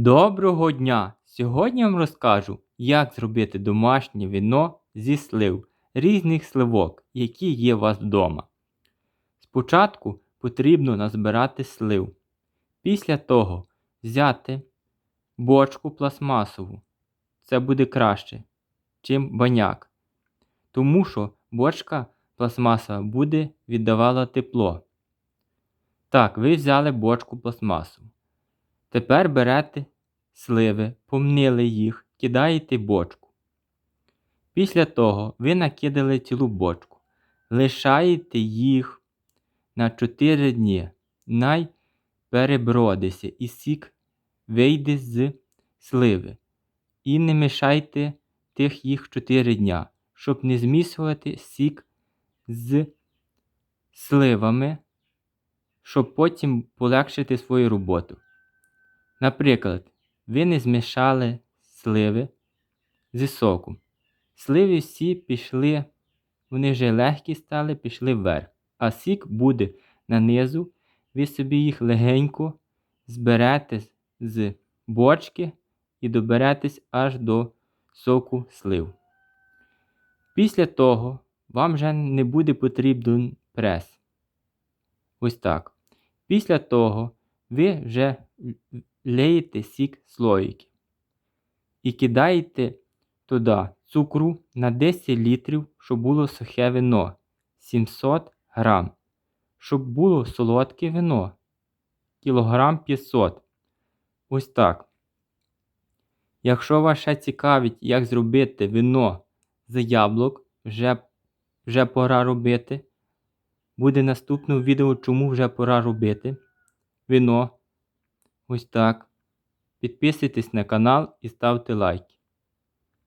Доброго дня! Сьогодні я вам розкажу, як зробити домашнє вино зі слив різних сливок, які є у вас вдома. Спочатку потрібно назбирати слив. Після того взяти бочку пластмасову. Це буде краще, чим баняк. Тому що бочка пластмасова буде віддавала тепло. Так, ви взяли бочку пластмасову. Тепер берете сливи, помнили їх, кидаєте бочку. Після того ви накидали цілу бочку. Лишаєте їх на 4 дні. Най перебродиться і сік вийде з сливи. І не мішайте тих їх 4 дня, щоб не змішувати сік з сливами, щоб потім полегшити свою роботу. Наприклад, ви не змішали сливи зі соком. Сливи всі пішли, вони вже легкі стали, пішли вверх. А сік буде нанизу, ви собі їх легенько зберете з бочки і доберетесь аж до соку слив. Після того вам вже не буде потрібен прес. Ось так. Після того ви вже леєте сік слоїки і кидаєте туди цукру на 10 літрів, щоб було сухе вино 700 грам. Щоб було солодке вино кілограм 500. Ось так. Якщо вас ще цікавить, як зробити вино з яблук, вже, вже пора робити. Буде наступне відео, чому вже пора робити вино. Ось так. Підписуйтесь на канал і ставте лайки.